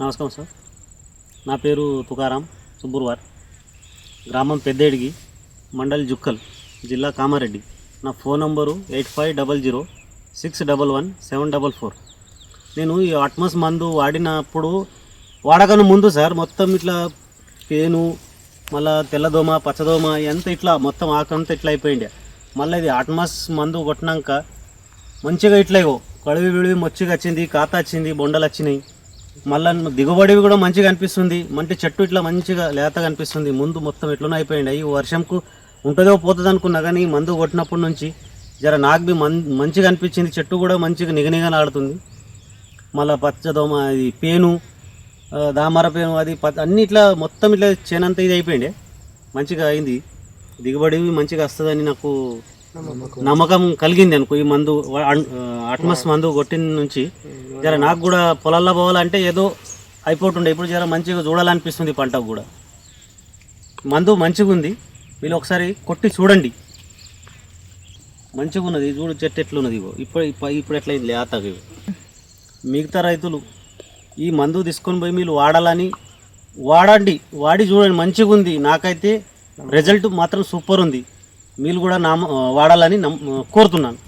నమస్కారం సార్. నా పేరు తుకారాం సుబ్బుర్వార్. గ్రామం పెద్దేడిగి మండల్ జుక్కల్ జిల్లా కామారెడ్డి. నా phone number eight five double zero six double one seven double four. నేను ఈ అట్మస్ మందు వాడినప్పుడు వాడకను ముందు సార్ మొత్తం ఇట్లా పేను మళ్ళా తెల్లదోమ పచ్చదోమ ఎంత ఇట్లా మొత్తం ఆకంతా ఇట్లా అయిపోయింది మళ్ళీ ఇది అట్మాస్ మందు కొట్టినాక మంచిగా ఇట్లా ఇగో కడివి విడివి మొచ్చిగా వచ్చింది కాత వచ్చింది బొండలు వచ్చినాయి మళ్ళా దిగుబడివి కూడా మంచిగా అనిపిస్తుంది. మంచి చెట్టు ఇట్లా మంచిగా లేతగా అనిపిస్తుంది. ముందు మొత్తం ఎట్లనో అయిపోయింది. ఈ వర్షంకు ఉంటుందో పోతుంది అనుకున్నా కానీ ఈ మందు కొట్టినప్పటి నుంచి జర నాకు బి మంచిగా అనిపించింది. చెట్టు కూడా మంచిగా నిగనిగలాడుతుంది. మళ్ళీ పచ్చదోమ అది పేను దామర పేను అది అన్ని ఇట్లా మొత్తం ఇట్లా చేనంతా ఇది అయిపోయింది. మంచిగా అయింది. దిగుబడి మంచిగా వస్తుందని నాకు నమ్మకం కలిగింది అనుకో. ఈ మందు అట్మస్ మందు కొట్టిన నుంచి జర నాకు కూడా పొలాల్లో పోవాలంటే ఏదో అయిపోతుండే. ఇప్పుడు జర మంచిగా చూడాలనిపిస్తుంది పంటకు కూడా. మందు మంచిగా ఉంది మీరు ఒకసారి కొట్టి చూడండి. మంచిగా ఉన్నది చూడు చెట్టు ఎట్లున్నది ఇగో. ఇప్పుడు ఇప్పుడు ఎట్లయింది లేతగా మిగతా రైతులు ఈ మందు తీసుకొని పోయి మీరు వాడాలని వాడండి. వాడి చూడండి. మంచిగా ఉంది నాకైతే రిజల్ట్ మాత్రం సూపర్ ఉంది. మీరు కూడా నా వాడాలని నమ్ కోరుతున్నాను.